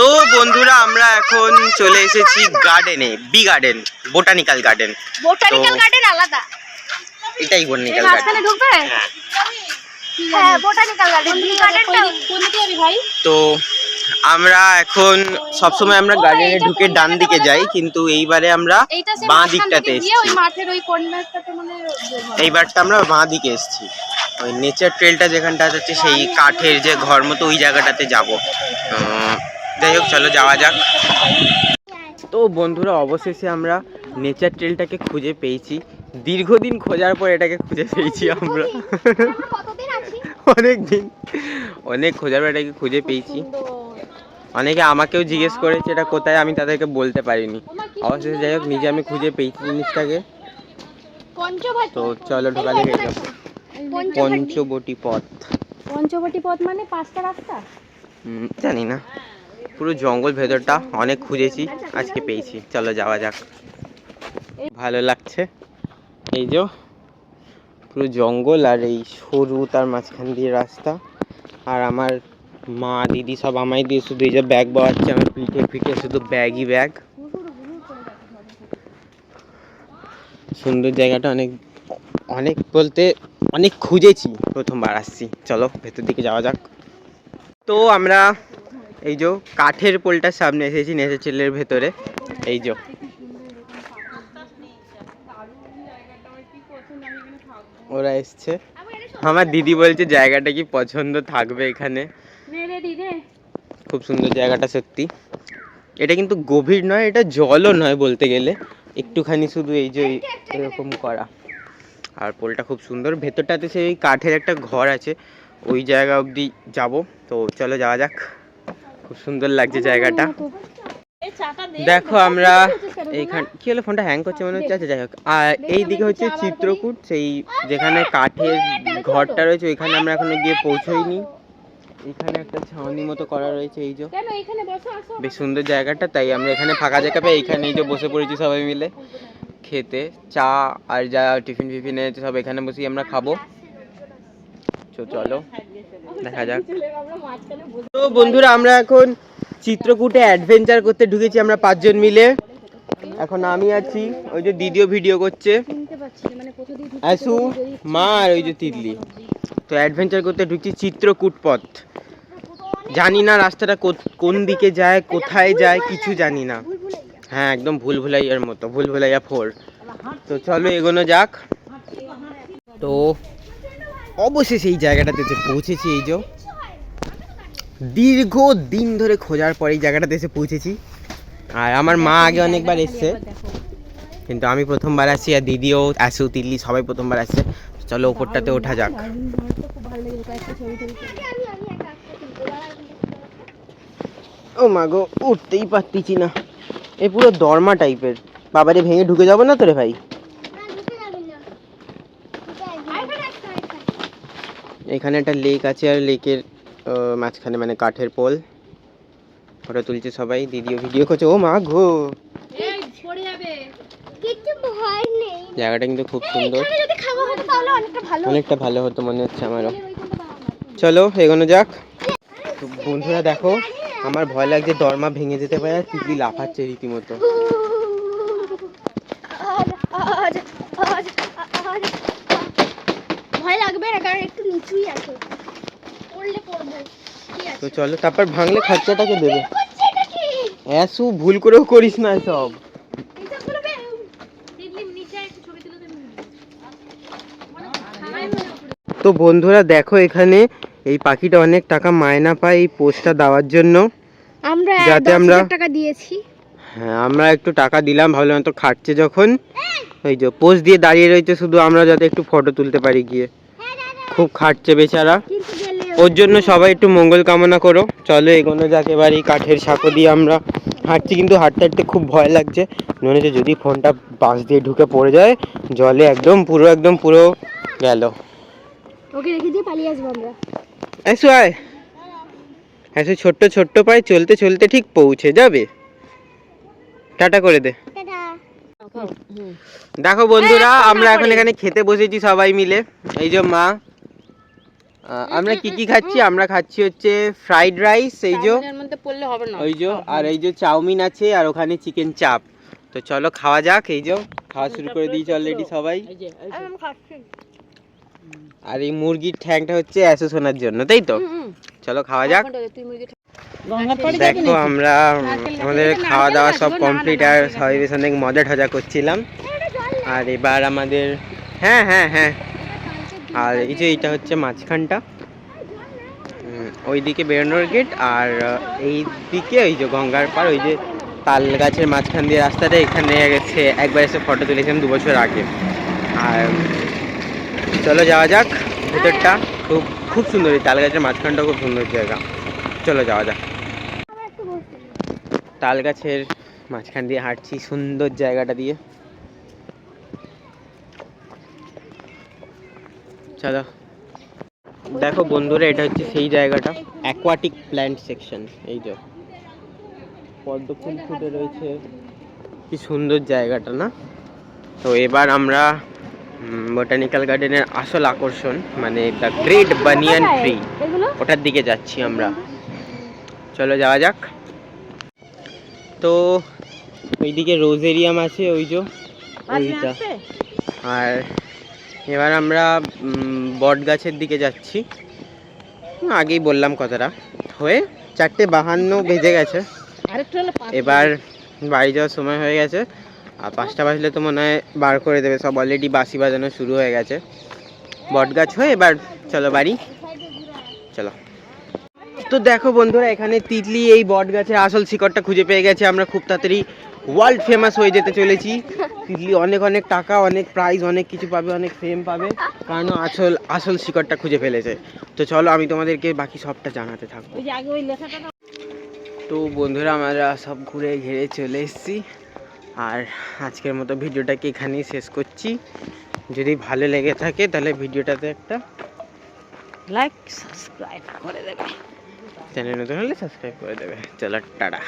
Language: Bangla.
তো বন্ধুরা আমরা এখন চলে এসেছি গার্ডেনে B garden botanical garden botanical তো- গার্ডেন আলাদা। এটাই বোটানিক্যাল গার্ডেন ঢুকবে? হ্যাঁ। বোটানিক্যাল গার্ডেন বি গার্ডেনটা কোন দিকে যাবি ভাই? তো আমরা এখন সবসময় আমরা গার্ডেনে ঢুকে ডান দিকে যাই কিন্তু এইবারে আমরা বাঁ দিকটাতে এসেছি। ওই মাঠের ওই কর্নারটাতে মানে হয়। এইবারটা আমরা বাঁ দিকে এসেছি। ওই নেচার ট্রেলটা যেখানটা আছে সেই কাঠের যে ঘর মতো ওই জায়গাটাতে যাব। যাই হোক চলো যাওয়া যাক। তো বন্ধুরা অবশেষে আমরা নেচার ট্রেলটাকে খুঁজে পেয়েছি। দীর্ঘদিন খোঁজার পর এটাকে খুঁজে পেয়েছি আমরা। কতদিন অনেক দিন অনেক খোঁজার পর এটাকে খুঁজে পেয়েছি। অনেকে আমাকেও জিজ্ঞেস করেছে এটা কোথায় আমি তাদেরকে বলতে পারিনি। অবশেষে যাই হোক নিজে আমি খুঁজে পেয়েছি জিনিসটাকে। তো চলো ঢোকা যাও পঞ্চবটি। পথ। পঞ্চবটি পথ মানে পাঁচটা রাস্তা? জানি না। পুরো জঙ্গল ভেতরটা অনেক খুঁজেছি, আজকে পেয়েছি। চলো যাওয়া যাক। ভালো লাগছে। এই যে, পুরো জঙ্গল আর এই সরু তার মাঝখান দিয়ে রাস্তা। আর আমার মা, দিদি সব আমায় দিয়ে শুধু এই যে ব্যাগ বাওয়াচ্ছে আমার পিঠে পিঠে শুধু ব্যাগই ব্যাগ সুন্দর জায়গাটা অনেক অনেক বলতে অনেক খুঁজেছি। প্রথমবার আসছি। চলো, ভেতর দিকে যাওয়া যাক। তো আমরা এই যে কাঠের পোলটার সামনে এসেছি নেচে ছেলের ভেতরে। এই যে। ওরা এসছে। আমার দিদি বলছে জায়গাটা কি পছন্দ থাকবে এখানে? খুব সুন্দর জায়গাটা সত্যি। এটা কিন্তু গভীর নয় এটা জলও নয় বলতে গেলে। একটুখানি শুধু এই যে এরকম করা। আর পোলটা খুব সুন্দর। ভেতরটাতে সেই কাঠের একটা ঘর আছে। ওই জায়গা অবধি যাব। তো চলো যাওয়া যাক। খুব সুন্দর লাগছে জায়গাটা। দেখো আমরা এইখান কি হলো? ফোনটা হ্যাং করছে মনে হচ্ছে? আচ্ছা যাই হোক। আর এই দিকে হচ্ছে চিত্রকূট সেই যেখানে কাঠের ঘরটা রয়েছে ওইখানে আমরা এখনও গিয়ে পৌঁছোইনি। এখানে একটা ছাউনি মতো করা রয়েছে এই যে। কেন এখানে বসো আসো বেশ সুন্দর জায়গাটা তাই আমরা এখানে ফাঁকা জায়গা পেয়ে এখানে এই যে বসে পড়েছি সবাই মিলে। খেতে চা আর যা টিফিন ফিফিন এনেছে সব এখানে বসেই আমরা খাব। চলো, দেখা যাক। তো বন্ধুরা, আমরা এখন চিত্রকূটে অ্যাডভেঞ্চার করতে ঢুকেছি আমরা পাঁচজন মিলে। এখন আমি আছি, ওই যে দিদিও ভিডিও করছে। আসু মা আর ওই যে তিতলি। তো অ্যাডভেঞ্চার করতে ঢুকছি চিত্রকূট পথ। জানি না রাস্তাটা কোন দিকে যায়, কোথায় যায়, কিছু জানি না। হ্যাঁ একদম ভুল ভুলাইয়ার মতো ভুল ভুলাইয়া ফোর। তো চলো, এগোনো যাক। তো অবশেষে এই জায়গাটাতে এসে পৌঁছেছি এই যে। দীর্ঘ দিন ধরে খোঁজার পর এই জায়গাটাতে এসে পৌঁছেছি। আর আমার মা আগে অনেকবার এসছে। কিন্তু আমি প্রথমবার আসছি আর দিদিও আসু, তিল্লি সবাই প্রথমবার আসছে। চলো ওপরটাতে ওঠা যাক। ও মা গো, উঠতেই পারতেছি না। এ পুরো দরমা টাইপের বাবারে ভেঙে ঢুকে যাব না তো রে ভাই? এখানে একটা লেক আছে আর লেকের মাঝখানে মানে কাঠের পোল। ফটো তুলছে সবাই দিদিও ভিডিও করছে। ও মা গো! এই পড়ে যাবে। কিছু ভয় নেই। জায়গাটা কিন্তু খুব সুন্দর। হতো তাহলে অনেকটা ভালো হতো। মনে হচ্ছে আমারও। চলো এগোনো যাক। বন্ধুরা দেখো আমার ভয় লাগছে দরমা ভেঙে যেতে পারে আর লাফাচ্ছে রীতিমতো। কারণ আছে। পড়লে পড়ব তো চলো তারপর ভাঙলে খরচাটাকে দেবে? অ্যাসু ভুল করেও করিস না সব তো বন্ধুরা দেখো এখানে এই পাখিটা অনেক টাকা মায়না পায় এই পোস্টটা দেওয়ার জন্য। আমরা যাতে আমরা- টাকা দিয়েছি। হ্যাঁ আমরা একটু টাকা দিলাম ভাবলাম তো খাটছে যখন। ওই যে পোস্ট দিয়ে দাঁড়িয়ে রয়েছে শুধু আমরা যাতে একটু ফটো তুলতে পারি গিয়ে। খুব খাটছে বেচারা। ওর জন্য সবাই একটু মঙ্গল কামনা করো। চলো এগোনো যাক এবার এই কাঠের সাঁকো দিয়ে আমরা হাঁটছি কিন্তু হাঁটতে হাঁটতে খুব ভয় লাগছে। মনে হচ্ছে যদি ফোনটা বাস দিয়ে ঢুকে পড়ে যায় জলে একদম পুরো একদম পুরো গেল। ওকে রেখে দিয়ে পালিয়ে আসব আমরা। এসো আয়। এসো ছোট্ট ছোট্ট পায়ে চলতে চলতে ঠিক পৌঁছে যাবে। টাটা করে দে। দেখো বন্ধুরা আমরা এখন এখানে খেতে বসেছি সবাই মিলে। এই যে মা আমরা কি কি খাচ্ছি? আমরা খাচ্ছি হচ্ছে ফ্রাইড রাইস এই যে মধ্যে পড়লে হবে না। ওই যে আর এই যে চাউমিন আছে আর ওখানে চিকেন চাপ তো চলো খাওয়া যাক এই যে খাওয়া শুরু করে দিয়েছি অলরেডি সবাই। আর এই মুরগির ঠ্যাংটা হচ্ছে অ্যাসো শোনার জন্য তাই তো। চলো খাওয়া যাক। দেখো আমরা আমাদের খাওয়া দাওয়া সব কমপ্লিট আর সবাই বেশ অনেক মজা ঠজা করছিলাম। আর এবার আমাদের হ্যাঁ হ্যাঁ হ্যাঁ। আর এই যে এইটা হচ্ছে মাঝখানটা। ওইদিকে বেরোনোর গেট আর এই দিকে ওই যে গঙ্গার পার ওই যে তাল গাছের মাঝখান দিয়ে রাস্তাটা এখানে গেছে। একবার এসে ফটো তুলেছিলাম দু বছর আগে। আর, চলো যাওয়া যাক, ভেতরটা খুব খুব সুন্দর। এই তাল গাছের মাঝখানটা খুব সুন্দর জায়গা। চলো যাওয়া যাক। তাল গাছের মাঝখান দিয়ে হাঁটছি, সুন্দর জায়গাটা দিয়ে। চলো দেখো বন্ধুরা এটা হচ্ছে সেই জায়গাটা অ্যাকোয়াটিক প্ল্যান্ট সেকশন এই যে। পদ্ম ফুল ফুটে রয়েছে। কি সুন্দর জায়গাটা না? তো এবার আমরা বোটানিক্যাল গার্ডেনের আসল আকর্ষণ মানে দ্য গ্রেট বানিয়ান ট্রি ওটার দিকে যাচ্ছি আমরা। চলো যাওয়া যাক। তো ওইদিকে রোজেরিয়াম আছে ওই যে ওইটা। আর এবার আমরা বট গাছের দিকে যাচ্ছি। আগেই বললাম কথাটা। হয়ে চারটে বাহান্ন বেজে গেছে। এবার বাড়ি যাওয়ার সময় হয়ে গেছে। আর পাঁচটা বাজলে তো মনে হয় বার করে দেবে। সব অলরেডি বাসি বাজানো শুরু হয়ে গেছে। বট গাছ হয়ে এবার চলো বাড়ি। চলো। তো দেখো বন্ধুরা এখানে তিতলি এই বট গাছের আসল শিকড়টা খুঁজে পেয়ে গেছে আমরা। খুব তাড়াতাড়ি ওয়ার্ল্ড ফেমাস হয়ে যেতে চলেছি। তিতলি অনেক অনেক টাকা অনেক প্রাইজ অনেক কিছু পাবে অনেক ফেম পাবে। কারণ আসল আসল শিকড়টা খুঁজে ফেলেছে। তো চলো আমি তোমাদেরকে বাকি সবটা জানাতে থাকব। তো বন্ধুরা আমরা সব ঘুরে ঘিরে চলে এসেছি। আর আজকের মতো ভিডিওটাকে এখানেই শেষ করছি। যদি ভালো লেগে থাকে তাহলে ভিডিওটাতে একটা লাইক সাবস্ক্রাইব করে দেবে। চ্যানেল নতুন হলে সাবস্ক্রাইব করে দেবে। চলো টাটা।